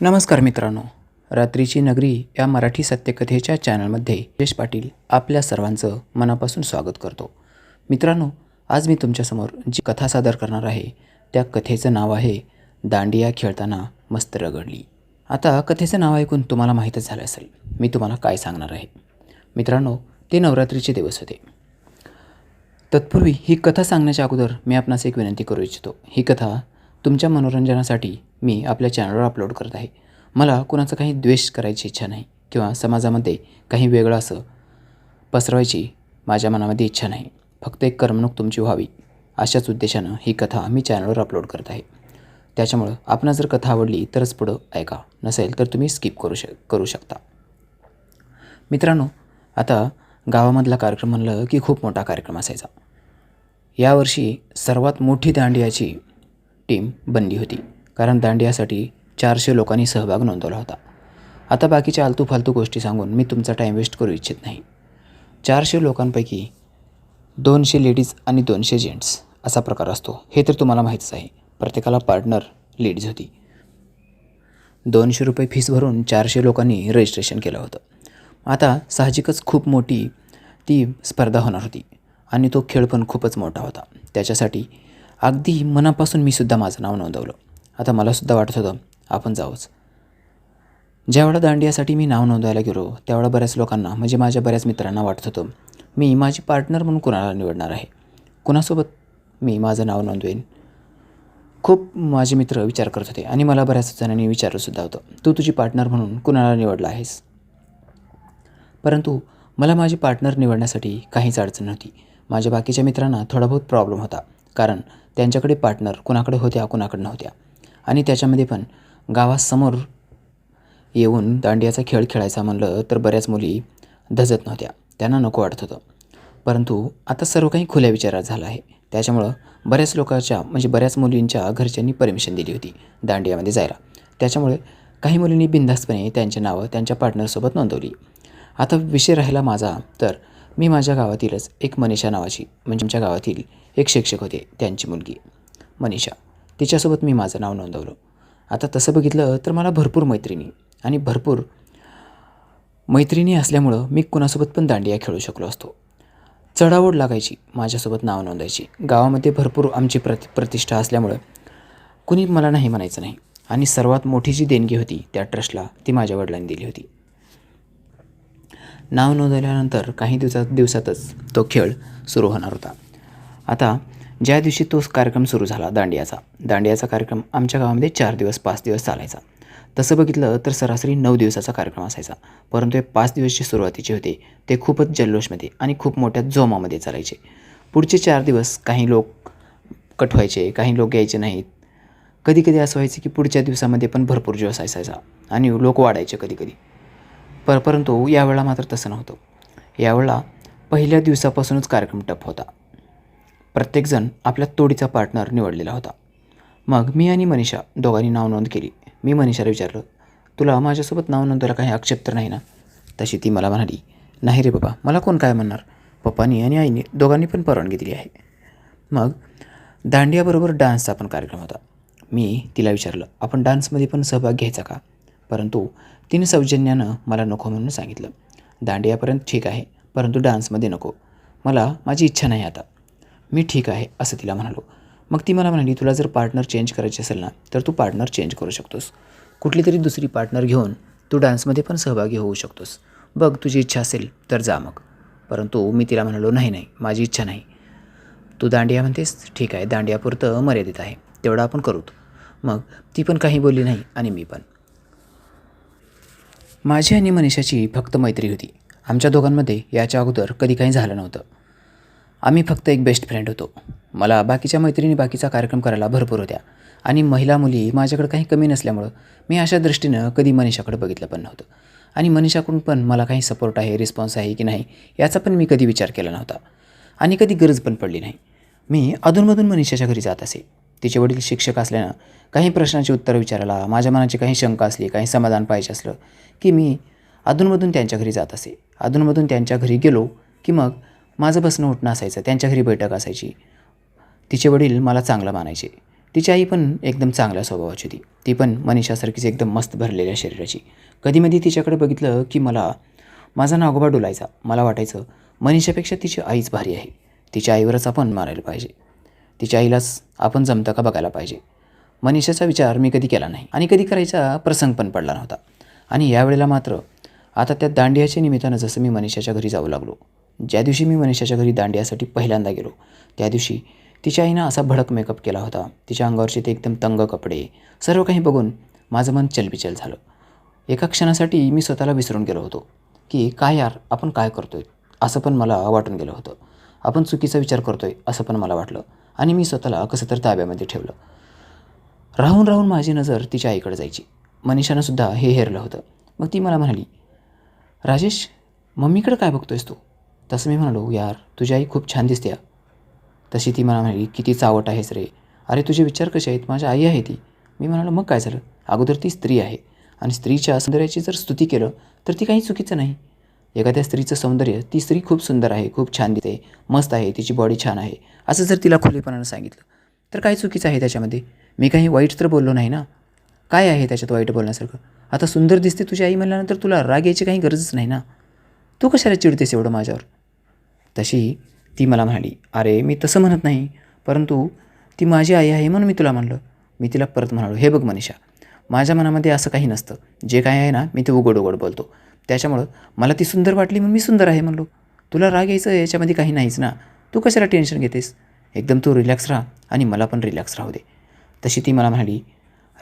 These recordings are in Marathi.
नमस्कार मित्रांनो. रात्रीची नगरी या मराठी सत्यकथेच्या चॅनलमध्ये यश पाटील आपल्या सर्वांचं मनापासून स्वागत करतो. मित्रांनो आज मी तुमच्यासमोर जी कथा सादर करणार आहे त्या कथेचं नाव आहे दांडिया खेळताना मस्त रगडली. आता कथेचं नाव ऐकून तुम्हाला माहीतच झालं असेल मी तुम्हाला काय सांगणार आहे? मित्रांनो ते नवरात्रीचे दिवस होते. तत्पूर्वी ही कथा सांगण्याच्या अगोदर मी आपणास एक विनंती करू इच्छितो. ही कथा तुमच्या मनोरंजनासाठी मी आपल्या चॅनलवर अपलोड करत आहे. मला कुणाचा काही द्वेष करायची इच्छा नाही किंवा समाजामध्ये काही वेगळं असं पसरवायची माझ्या मनामध्ये इच्छा नाही. फक्त एक करमणूक तुमची व्हावी अशाच उद्देशानं ही कथा मी चॅनलवर अपलोड करत आहे. त्याच्यामुळं आपण जर कथा आवडली तरच पुढं ऐका नसेल तर तुम्ही स्किप करू शक करू शकता. मित्रांनो आता गावामधला कार्यक्रम म्हणलं की खूप मोठा कार्यक्रम असायचा. यावर्षी सर्वात मोठी दांडियाची टीम बनली होती. कारण दांडियासाठी चारशे लोकांनी सहभाग नोंदवला होता. आता बाकीच्या आलतू फालतू गोष्टी सांगून मी तुमचा टाईम वेस्ट करू इच्छित नाही. चारशे लोकांपैकी दोनशे लेडीज आणि दोनशे जेंट्स असा प्रकार असतो. हे तर तुम्हाला माहीतच आहे. प्रत्येकाला पार्टनर लेडीज होती. दोनशे रुपये फीस भरून चारशे लोकांनी रजिस्ट्रेशन केलं होतं. आता साहजिकच खूप मोठी ती स्पर्धा होणार होती. आणि तो खेळ पण खूपच मोठा होता. त्याच्यासाठी अगदी मनापासून मी सुद्धा माझं नाव नोंदवलं. आता मलासुद्धा वाटत होतं आपण जाऊच ज्यावेळा दांडियासाठी मी नाव नोंदवायला गेलो त्यावेळा बऱ्याच लोकांना म्हणजे माझ्या बऱ्याच मित्रांना वाटत होतं मी माझी पार्टनर म्हणून कुणाला निवडणार आहे? कुणासोबत मी माझं नाव नोंदवेन? खूप माझे मित्र विचार करत होते आणि मला बऱ्याच जणांनी विचारलंसुद्धा होतं तू तुझी पार्टनर म्हणून कुणाला निवडला आहेस? परंतु मला माझी पार्टनर निवडण्यासाठी काहीच अडचण नव्हती. माझ्या बाकीच्या मित्रांना थोडा बहुत प्रॉब्लेम होता कारण त्यांच्याकडे पार्टनर कुणाकडे होत्या कुणाकडे नव्हत्या आणि त्याच्यामध्ये पण गावासमोर येऊन दांडियाचा खेळ खेळायचा म्हणलं तर बऱ्याच मुली धजत नव्हत्या. त्यांना नको वाटत होतं. परंतु आता सर्व काही खुल्या विचारात झालं आहे. त्याच्यामुळं बऱ्याच लोकांच्या म्हणजे बऱ्याच मुलींच्या घरच्यांनी परमिशन दिली होती दांडियामध्ये जायला. त्याच्यामुळे काही मुलींनी बिनधास्तपणे त्यांची नावं त्यांच्या पार्टनरसोबत नोंदवली. आता विषय राहिला माझा तर मी माझ्या गावातीलच एक मनीषा नावाची म्हणजे आमच्या गावातील एक शिक्षक होते त्यांची मुलगी मनीषा. तिच्यासोबत मी माझं नाव नोंदवलं. आता तसं बघितलं तर मला भरपूर मैत्रिणी आणि भरपूर मैत्रिणी असल्यामुळं मी कुणासोबत पण दांडिया खेळू शकलो असतो. चढावड लागायची माझ्यासोबत नाव नोंदायची. गावामध्ये भरपूर आमची प्रति प्रतिष्ठा असल्यामुळं कुणी मला नाही म्हणायचं नाही. आणि सर्वात मोठी जी देणगी होती त्या ट्रस्टला ती माझ्या वडिलांनी दिली होती. नाव नोंदवल्यानंतर काही दिवसात दिवसातच तो खेळ सुरू होणार होता. आता ज्या दिवशी तो कार्यक्रम सुरू झाला दांडियाचा दांडियाचा कार्यक्रम आमच्या गावामध्ये चार दिवस पाच दिवस चालायचा. तसं बघितलं तर सरासरी नऊ दिवसाचा कार्यक्रम असायचा. परंतु हे पाच दिवस जे सुरुवातीचे होते. ते खूपच जल्लोषमध्ये आणि खूप मोठ्या जोमामध्ये चालायचे. पुढचे चार दिवस काही लोक कट व्हायचे काही लोक यायचे नाहीत. कधी कधी असं व्हायचं की पुढच्या दिवसामध्ये पण भरपूर जोश असायचा आणि लोक वाढायचे कधी कधी पर परंतु यावेळेला मात्र तसं नव्हतं. यावेळेला पहिल्या दिवसापासूनच कार्यक्रम टप होता. प्रत्येकजण आपल्या तोडीचा पार्टनर निवडलेला होता. मग मी आणि मनीषा दोघांनी नाव नोंद केली. मी मनीषाला विचारलं तुला माझ्यासोबत नाव नोंदवायला काही आक्षेप तर नाही ना? तशी ती मला म्हणाली नाही रे बाबा मला कोण काय म्हणणार? पप्पानी आणि आईने दोघांनी पण परवानगी दिली आहे. मग दांडियाबरोबर डान्सचा पण कार्यक्रम होता. मी तिला विचारलं आपण डान्समध्ये पण सहभाग घ्यायचा का? परंतु तिने सौजन्यानं मला नको म्हणून सांगितलं दांडियापर्यंत ठीक आहे परंतु डान्समध्ये नको. मला माझी इच्छा नाही आता. मी ठीक आहे असं तिला म्हणालो. मग ती मला म्हणाली तुला जर पार्टनर चेंज करायची असेल ना तर तू पार्टनर चेंज करू शकतोस. कुठली तरी दुसरी पार्टनर घेऊन तू डान्समध्ये पण सहभागी होऊ शकतोस. बघ तुझी इच्छा असेल तर जा मग. परंतु मी तिला म्हणालो नाही नाही माझी इच्छा नाही. तू दांडिया म्हणतेस? ठीक आहे दांडियापुरतं मर्यादित आहे. तेवढं आपण करूत. मग ती पण काही बोलली नाही आणि मी पण. माझी आणि मनीषाची फक्त मैत्री होती. आमच्या दोघांमध्ये याच्या अगोदर कधी काही झालं नव्हतं. आम्ही फक्त एक बेस्ट फ्रेंड होतो. मला बाकीच्या मैत्रिणी बाकीचा कार्यक्रम करायला भरपूर होत्या. आणि महिला मुली माझ्याकडे काही कमी नसल्यामुळं मी अशा दृष्टीनं कधी मनीषाकडे बघितलं पण नव्हतं. आणि मनीषाकडून पण मला काही सपोर्ट आहे रिस्पॉन्स आहे की नाही याचा पण मी कधी विचार केला नव्हता. आणि कधी गरज पण पडली नाही. मी अधूनमधून मनीषाच्या घरी जात असे. तिचे वडील शिक्षक असल्यानं काही प्रश्नाची उत्तरं विचारायला माझ्या मनाची काही शंका असली काही समाधान पाहिजे असलं की मी अधूनमधून त्यांच्या घरी जात असे. अधूनमधून त्यांच्या घरी गेलो की मग माझं बसणं उठणं असायचं त्यांच्या घरी बैठक असायची. तिचे वडील मला चांगलं मानायचे. तिची आई पण एकदम चांगल्या स्वभावाची होती. ती पण मनीषासारखीच एकदम मस्त भरलेल्या शरीराची. कधीमधी तिच्याकडे बघितलं की मला माझा नागोबा डोलायचा. मला वाटायचं मनीषापेक्षा तिची आईच भारी आहे. तिच्या आईवरच आपण मारायला पाहिजे. तिच्या आईलाच आपण जमतं का बघायला पाहिजे? मनीषाचा विचार मी कधी केला नाही आणि कधी करायचा प्रसंग पण पडला नव्हता. आणि यावेळेला मात्र आता त्या दांडियाच्या निमित्तानं जसं मी मनीषाच्या घरी जाऊ लागलो. ज्या दिवशी मी मनीषाच्या घरी दांडियासाठी पहिल्यांदा गेलो त्या दिवशी तिच्या आईनं असा भडक मेकअप केला होता. तिच्या अंगावरचे ते एकदम तंग कपडे सर्व काही बघून माझं मन चलबिचल झालं. एका क्षणासाठी मी स्वतःला विसरून गेलो होतो की काय यार आपण काय करतोय? असं पण मला वाटून गेलं होतं. आपण चुकीचा विचार करतोय असं पण मला वाटलं आणि मी स्वतःला कसं तर ताब्यामध्ये ठेवलं. राहून राहून माझी नजर तिच्या आईकडे जायची. मनीषानं सुद्धा हे हेरलं होतं. मग ती मला म्हणाली राजेश मम्मीकडं काय बघतोयस तू? तसं मी म्हणालो यार तुझी आई खूप छान दिसते. तशी ती मला म्हणाली किती चावट आहेस रे. अरे तुझे विचार कसे आहेत? माझी आई आहे ती. मी म्हणालो मग काय झालं? अगोदर ती स्त्री आहे आणि स्त्रीच्या सौंदर्याची जर स्तुती केलं तर ती काही चुकीचं नाही. एखाद्या स्त्रीचं सौंदर्य ती स्त्री खूप सुंदर आहे खूप छान दिसते मस्त आहे तिची बॉडी छान आहे. असं जर तिला खुलेपणानं सांगितलं तर काय चुकीचं आहे त्याच्यामध्ये? मी काही वाईट तर बोललो नाही ना? काय आहे त्याच्यात वाईट बोलण्यासारखं? आता सुंदर दिसते तुझी आई म्हणल्यानंतर तुला राग यायची काही गरजच नाही ना? तू कशाला चिडतेस एवढं माझ्यावर? तशी ती मला म्हणाली अरे मी तसं म्हणत नाही परंतु ती माझी आई आहे म्हणून मी तुला म्हणलं. मी तिला परत म्हणालो हे बघ मनीषा माझ्या मनामध्ये असं काही नसतं. जे काय आहे ना मी ते उघड उघड बोलतो. त्याच्यामुळं मला ती सुंदर वाटली म्हणून मी सुंदर आहे म्हणलो. तुला राग यायचं याच्यामध्ये काही नाहीच ना? तू कशाला टेन्शन घेतेस? एकदम तू रिलॅक्स राहा आणि मला पण रिलॅक्स राहू दे. तशी ती मला म्हणाली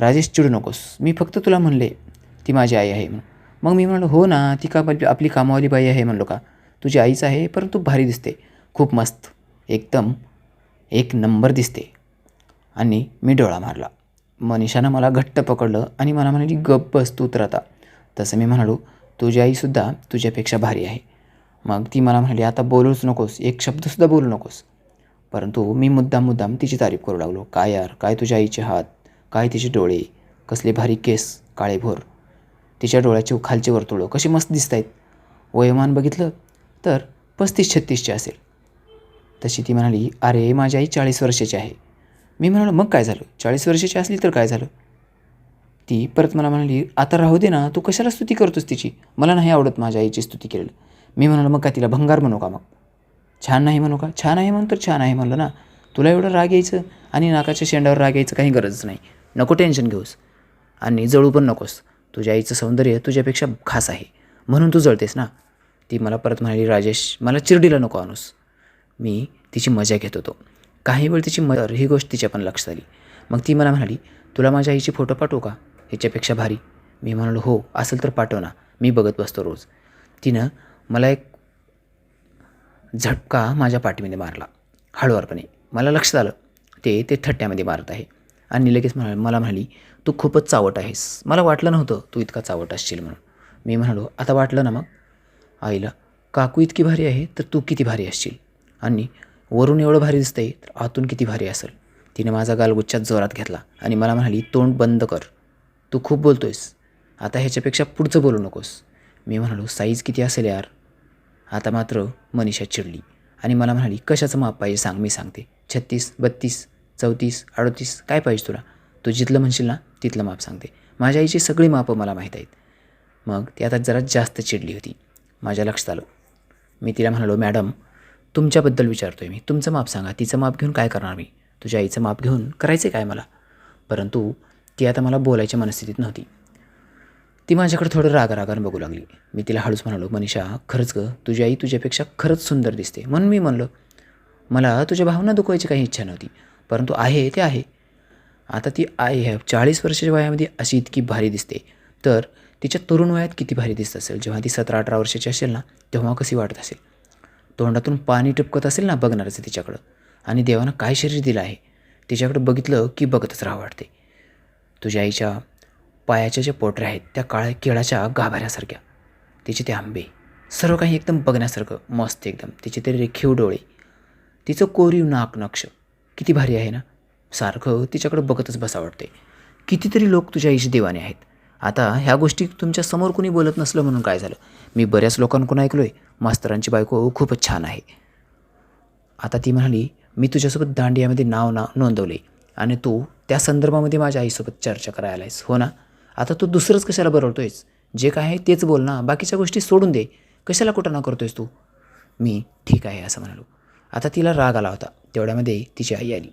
राजेश चिडू नकोस. मी फक्त तुला म्हणले ती माझी आई आहे म्हणून. मग मी म्हणालो हो ना ती का आपली- कामावाली बाई आहे म्हणलो का. तुझी आईच आहे परंतु भारी दिसते खूप मस्त एकदम एक नंबर दिसते. आणि मी डोळा मारला. मनीषानं मला घट्ट पकडलं आणि मला म्हणाली गप्प बस तू तर आता. तसं मी म्हणालो तुझी आईसुद्धा तुझ्यापेक्षा भारी आहे. मग ती मला म्हणाली आता बोलूच नकोस एक शब्दसुद्धा बोलू नकोस. परंतु मी मुद्दाम मुद्दाम तिची तारीफ करू लागलो. काय यार काय तुझ्या आईचे हात काय तिचे डोळे कसले भारी केस काळेभोर. तिच्या डोळ्याचे खालचे वर्तुळं कशी मस्त दिसत आहेत वयोमान बघितलं तर पस्तीस छत्तीसचे असेल. तशी ती म्हणाली अरे माझी आई चाळीस वर्षाची आहे. मी म्हणालो मग काय झालं? चाळीस वर्षाची असली तर काय झालं? ती परत मला म्हणाली आता राहू दे ना तू कशाला स्तुती करतोस तिची? मला नाही आवडत माझ्या आईची स्तुती केलेलं. मी म्हणालो मग का तिला भंगार म्हणू का मग? छान नाही म्हणू का? छान आहे म्हणून तर छान आहे म्हणलं ना. तुला एवढं राग यायचं आणि नाकाच्या शेंडावर राग यायचं काही गरज नाही. नको टेन्शन घेऊस आणि जळू पण नकोस. तुझ्या आईचं सौंदर्य तुझ्यापेक्षा खास आहे. म्हणून तू जळतेस ना? ती मला परत म्हणाली राजेश मला चिरडीला नको आणूस. मी तिची मजा घेत होतो. काही वेळ तिची मदर ही गोष्ट तिच्या पण लक्षात आली. मग ती मला म्हणाली तुला माझ्या आईची फोटो पाठवू का? ह्याच्यापेक्षा भारी. मी म्हणालो हो असेल तर पाठव ना. मी बघत बसतो रोज. तिनं मला एक झटका माझ्या पाठीमध्ये मारला हळुवारपणे. मला लक्षात आलं ते ते थट्ट्यामध्ये मारत आहे. आणि लगेच म्हणा मला म्हणाली तू खूपच चावट आहेस. मला वाटलं नव्हतं तू इतका चावट असशील म्हणून. मी म्हणालो आता वाटलं ना मग? आईला काकू इतकी भारी आहे तर तू किती भारी असशील? आणि वरून एवढं भारी दिसतंय तर आतून किती भारी असेल? तिने माझा गालगुच्छात जोरात घेतला आणि मला म्हणाली तोंड बंद कर. तू खूप बोलतोयस. आता ह्याच्यापेक्षा पुढचं बोलू नकोस. मी म्हणालो साईज किती असेल यार? आता मात्र मनीषा चिडली आणि मला म्हणाली कशाचं माप पाहिजे सांग मी सांगते. छत्तीस बत्तीस चौतीस अडतीस काय पाहिजे तुला? तू जिथलं म्हणशील ना तिथलं माप सांगते. माझ्या आईची सगळी मापं मला माहीत आहेत. मग ती आता जरा जास्त चिडली होती. माझ्या लक्षात आलं. मी तिला म्हणालो मॅडम तुमच्याबद्दल विचारतोय मी. तुमचं माप सांगा. तिचं माप घेऊन काय करणार मी? तुझ्या आईचं माप घेऊन करायचं काय मला? परंतु ती आता मला बोलायच्या मनस्थितीत नव्हती. ती माझ्याकडे थोडं रागारागानं बघू लागली. मी तिला हळूच म्हणालो मनीषा खरंच ग तुझी आई तुझ्यापेक्षा खरंच सुंदर दिसते. म्हणून मी म्हणलं मला तुझ्या भावना दुखवायची काही इच्छा नव्हती. परंतु आहे ते आहे. आता ती आई ह्या चाळीस वर्षाच्या वयामध्ये अशी इतकी भारी दिसते. तर तिच्या तरुण वयात किती भारी दिसत असेल? जेव्हा ती सतरा अठरा वर्षाची असेल ना तेव्हा कशी वाटत असेल? तोंडातून पाणी टपकत असेल ना बघणारचं तिच्याकडं. आणि देवानं काय शरीर दिलं आहे? तिच्याकडं बघितलं की बघतच राहा वाटते. तुझ्या आईच्या पायाच्या ज्या पोटऱ्या आहेत त्या काळ्या केळाच्या गाभाऱ्यासारख्या. तिचे ते आंबे. सर्व काही एकदम बघण्यासारखं मस्त एकदम. तिचे ते रेखीव डोळे. तिचं कोरीव नाक नक्ष. किती भारी आहे ना? सारखं तिच्याकडं बघतच बसा वाटते कितीतरी लोक तुझ्या आईशी देवाने आहेत. आता ह्या गोष्टी तुमच्यासमोर कुणी बोलत नसलं म्हणून काय झालं? मी बऱ्याच लोकांकडून ऐकलो आहे मास्तरांची बायको खूपच छान आहे. आता ती म्हणाली मी तुझ्यासोबत दांडियामध्ये नाव ना नोंदवले आणि तू त्या संदर्भामध्ये माझ्या आईसोबत चर्चा करायला आहेस हो ना? आता तू दुसरंच कशाला बरवतोयस? जे काय आहे तेच बोल ना बाकीच्या गोष्टी सोडून दे. कशाला कुठं ना करतोयस तू? मी ठीक आहे असं म्हणालो. आता तिला राग आला होता. तेवढ्यामध्ये तिची आई आली.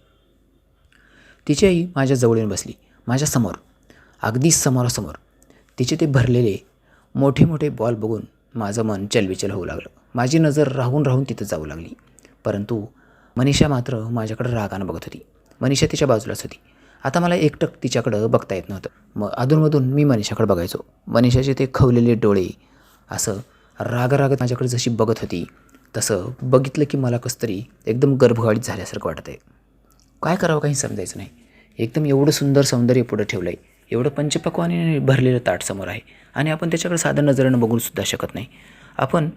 तिची आई माझ्या जवळ येऊन बसली माझ्यासमोर अगदी समोरासमोर. तिचे ते भरलेले मोठे मोठे बॉल बघून माझं मन चलबिचल होऊ लागलं. माझी नजर राहून राहून तिथं जाऊ लागली. परंतु मनीषा मात्र माझ्याकडं रागानं बघत होती. मनीषा तिच्या बाजूलाच होती. आता मला एकटक तिच्याकडं बघता येत नव्हतं. मग अधूनमधून मी मनीषाकडे बघायचो. मनीषाचे ते खवलेले डोळे असं रागरागत माझ्याकडे जशी बघत होती तसं बघितलं की मला कसं तरी एकदम गर्भगाडीत झाल्यासारखं वाटतं आहे काय करावं काही समजायचं नाही. एकदम एवढं सुंदर सौंदर्य पुढं ठेवलं आहे एवढं पंचपक्वाने भरलेलं ताट समोर आहे. आणि आपण त्याच्याकडे साधं नजरेनं बघून सुद्धा शकत नाही. आपण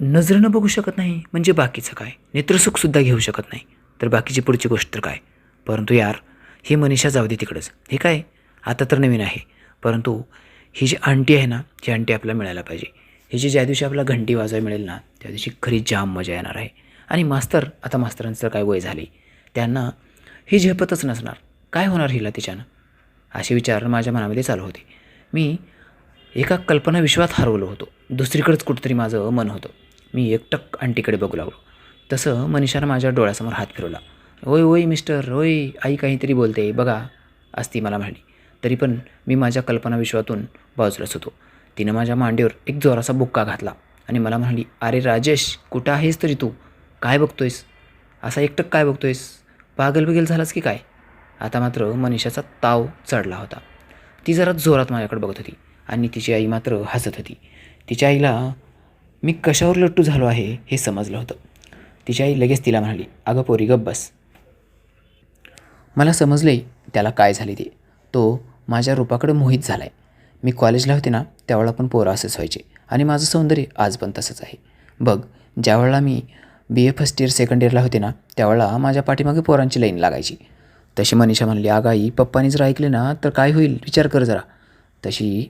नजरेनं बघू शकत नाही म्हणजे बाकीचं काय? नेत्रसुखसुद्धा घेऊ शकत नाही. तर बाकीची पुढची गोष्ट तर काय? परंतु यार ही मनीषा जाऊ दे तिकडंच. हे काय? आता तर नवीन आहे. परंतु ही जी आंटी आहे ना ही आंटी आपल्याला मिळायला पाहिजे. ही जी ज्या दिवशी आपल्याला घंटी वाजवायला मिळेल ना त्या दिवशी खरी जाम मजा येणार आहे. आणि मास्तर आता मास्तरांचं काय वय झाली त्यांना ही झेपतच नसणार. काय होणार हिला तिच्यानं? असे विचार माझ्या मनामध्ये चालू होते. मी एका कल्पना विश्वात हरवलो होतो. दुसरीकडंच कुठंतरी माझं मन होतं. मी एकटक आंटीकडे बघू लागलो. तसं मनीषानं माझ्या डोळ्यासमोर हात फिरवला. ओय ओय मिस्टर ओय आई काहीतरी बोलते बघा असती मला म्हणाली. तरी पण मी माझ्या कल्पना विश्वातून बाजूलाच होतो. तिनं माझ्या मांडीवर एक जोराचा बुक्का घातला आणि मला म्हणाली अरे राजेश कुठं आहेस तरी तू? काय बघतोयस? असा एकटक काय बघतोयस? पागल बिगल झालास की काय? आता मात्र मनीषाचा ताव चढला होता. ती जरा जोरात माझ्याकडे बघत होती आणि तिची आई मात्र हसत होती. तिच्या आईला मी कशावर लट्टू झालो आहे हे समजलं होतं. तिची आई लगेच तिला म्हणाली अगं पोरी गप्प बस. मला समजले त्याला काय झाले ते. तो माझ्या रूपाकडे मोहित झाला आहे मी कॉलेजला होते ना त्यावेळेला पण पोरं असेच व्हायचे. आणि माझं सौंदर्य आज पण तसंच आहे. बघ ज्यावेळेला मी B A first year second इयरला होते ना त्यावेळेला माझ्या पाठीमागे पोरांची लाईन लागायची. तशी मनीषा म्हणली अगं आई पप्पानी जर ऐकले ना तर काय होईल? विचार कर जरा. तशी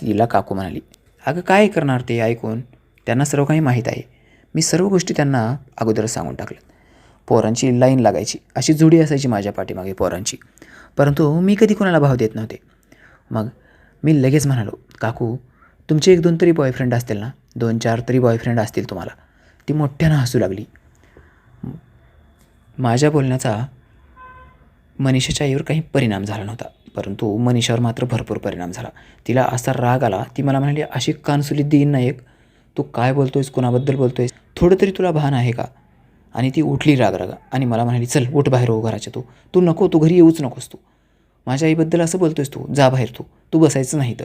तिला काकू म्हणाली अगं काय करणार ते ऐकून? त्यांना सर्व काही माहीत आहे. मी सर्व गोष्टी त्यांना अगोदरच सांगून टाकल्यात पोरांची लाईन लागायची अशी जुडी असायची माझ्या पाठीमागे पोरांची. परंतु मी कधी कोणाला भाव देत नव्हते. मग मी लगेच म्हणालो काकू तुमचे एक दोन तरी बॉयफ्रेंड असतील ना? दोन चार तरी बॉयफ्रेंड असतील तुम्हाला. ती मोठ्यानं हसू लागली. माझ्या बोलण्याचा मनीषाच्या आईवर काही परिणाम झाला नव्हता परंतु मनीषावर मात्र भरपूर परिणाम झाला. तिला असा राग आला ती मला म्हणाली अशी कानसुलीत देईन ना एक. तू काय बोलतोयस कोणाबद्दल बोलतोयस? थोडं तरी तुला भान आहे का? आणि ती उठली राग राग आणि मला म्हणाली चल उठ बाहेर हो घराच्या तू. तू नको तू घरी येऊच नकोस तू. माझ्या आईबद्दल असं बोलतोयस तू जा बाहेर तू तू बसायचं नाही तर.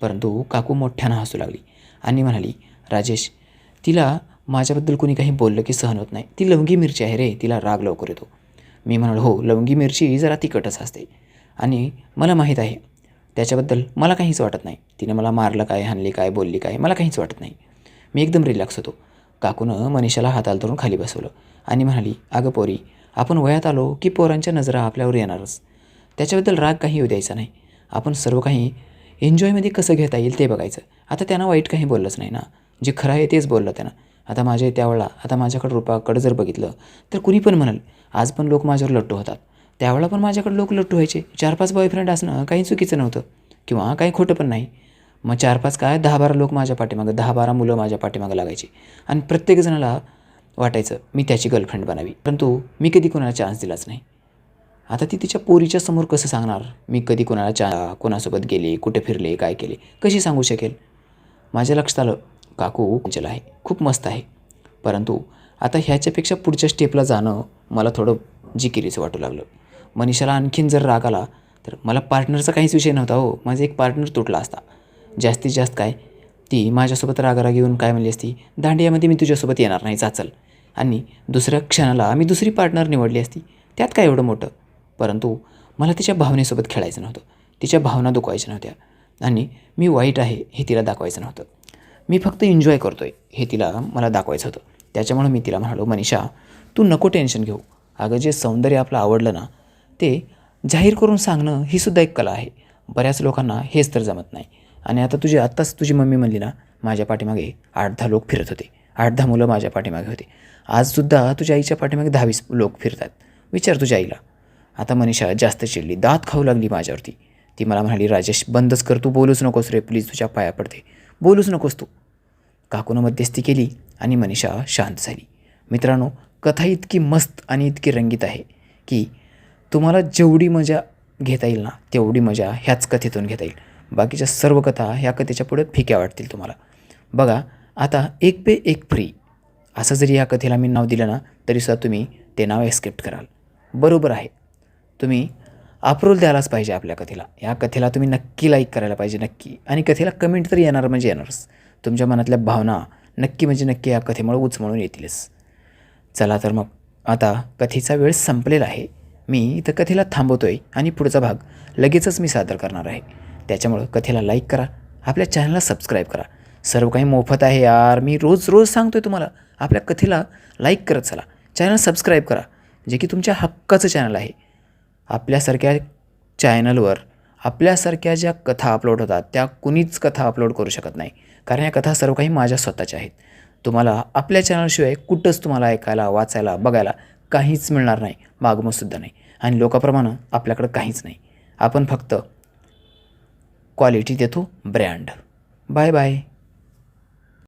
परंतु काकू मोठ्यानं हसू लागली आणि म्हणाली राजेश तिला माझ्याबद्दल कोणी काही बोललं की सहन होत नाही. ती लवंगी मिरची आहे रे तिला राग लवकर येतो. मी म्हणालो हो लवंगी मिरची जरा तिखटच असते आणि मला माहीत आहे त्याच्याबद्दल मला काहीच वाटत नाही. तिने मला मारलं काय हाणली काय बोलली काय मला काहीच वाटत नाही. मी एकदम रिलॅक्स होतो. काकूनं मनीषाला हाताला धरून खाली बसवलं आणि म्हणाली अगं पोरी आपण वयात आलो की पोरांच्या नजरा आपल्यावर येणारच. त्याच्याबद्दल राग काही येऊ द्यायचा नाही. आपण सर्व काही एन्जॉयमध्ये कसं घेता येईल ते बघायचं. आता त्यांना वाईट काही बोललंच नाही ना. जे खरं आहे तेच बोललं त्यांना. आता माझ्या त्यावेळेला आता माझ्याकडं रुपाकडं जर बघितलं तर कुणी पण म्हणाल आज पण लोक माझ्यावर लट्टू होतात. त्यावेळेला पण माझ्याकडे लोक लट्टू व्हायचे. चार पाच बॉयफ्रेंड असणं काही चुकीचं नव्हतं. किंवा काही खोटं पण नाही. मग चार पाच काय? दहा बारा लोक माझ्या पाठीमागं दहा बारा मुलं माझ्या पाठीमागं लागायची. आणि प्रत्येकजणाला वाटायचं मी त्याची गर्लफ्रेंड बनावी. परंतु मी कधी कोणाला चान्स दिलाच नाही. आता ती तिच्या पोरीच्या समोर कसं सांगणार? मी कधी कोणाला चा कोणासोबत गेले कुठे फिरले काय केले कशी सांगू शकेल? माझ्या लक्षात आलं काकू चल आहे खूप मस्त आहे. परंतु आता ह्याच्यापेक्षा पुढच्या स्टेपला जाणं मला थोडं जिकिरीचं वाटू लागलं. मनीषाला आणखीन जर राग आला तर मला पार्टनरचा काहीच विषय नव्हता हो. माझा एक पार्टनर तुटला असता. जास्तीत जास्त काय? ती माझ्यासोबत रागाराग येऊन काय म्हणली असती? दांडियामध्ये मी तुझ्यासोबत येणार नाही चाचल आणि दुसऱ्या क्षणाला मी दुसरी पार्टनर निवडली असती. त्यात काय एवढं मोठं? परंतु मला तिच्या भावनेसोबत खेळायचं नव्हतं. तिच्या भावना दुखवायच्या नव्हत्या. आणि मी वाईट आहे हे तिला दाखवायचं नव्हतं. मी फक्त एन्जॉय करतो आहे हे तिला मला दाखवायचं होतं. त्याच्यामुळे मी तिला म्हणालो मनीषा तू नको टेन्शन घेऊ. अगं जे सौंदर्य आपलं आवडलं ना ते जाहीर करून सांगणं ही सुद्धा एक कला आहे. बऱ्याच लोकांना हेच तर जमत नाही. आणि आता तुझी आत्ताच तुझी मम्मी म्हणली ना माझ्या पाठीमागे आठ दहा लोक फिरत होते. आठ दहा मुलं माझ्या पाठीमागे होते. आजसुद्धा तुझ्या आईच्या पाठीमागे दहावीस लोक फिरतात. विचार तुझ्या आईला. आता मनीषा जास्त चिडली. दात खाऊ लागली माझ्यावरती. ती मला म्हणाली राजेश बंदच कर तू बोलूच नकोस रे प्लीज तुझ्या पाया पडते. बोलूच नकोस तू. काकूनं मध्यस्थी केली आणि मनीषा शांत झाली. मित्रांनो कथा इतकी मस्त आणि इतकी रंगीत आहे की तुम्हाला जेवढी मजा घेता येईल ना तेवढी मजा ह्याच कथेतून घेता येईल. बाकीच्या सर्व कथा ह्या कथेच्या पुढे फिक्या वाटतील तुम्हाला. बघा आता एक पे एक फ्री असं जरी या कथेला मी नाव दिलं ना तरीसुद्धा तुम्ही ते नाव एक्सेप्ट कराल. बरोबर आहे. तुम्ही अप्रूव्हल द्यायलाच पाहिजे आपल्या कथेला. या कथेला तुम्ही नक्की लाईक करायला पाहिजे नक्की. आणि कथेला कमेंट तरी येणार म्हणजे येणारच. तुमच्या मनातल्या भावना नक्की म्हणजे नक्की या कथेमुळे उचमळून येतीलच. चला तर मग आता कथेचा वेळ संपलेला आहे. मी इथं कथेला थांबवतो आहे आणि पुढचा भाग लगेचच मी सादर करणार आहे. त्याच्यामुळं कथेला लाईक करा आपल्या चॅनलला सबस्क्राईब करा. सर्व काही मोफत आहे यार मी रोज रोज सांगतो आहे तुम्हाला. आपल्या कथेला लाईक करत चला. चॅनल सबस्क्राईब करा जे की तुमच्या हक्काचं चॅनल आहे. आपल्यासारख्या चॅनलवर आपल्यासारख्या ज्या कथा अपलोड होतात त्या कुणीच कथा अपलोड करू शकत नाही. कारण या कथा सर्व काही माझ्या स्वतःच्या आहेत. तुम्हाला आपल्या चॅनलशिवाय कुठंच तुम्हाला ऐकायला वाचायला बघायला काहीच मिळणार नाही. मागमसुद्धा नाही. आणि लोकाप्रमाणे आपल्याकडं काहीच नाही. आपण फक्त क्वालिटी देतो ब्रँड बाय बाय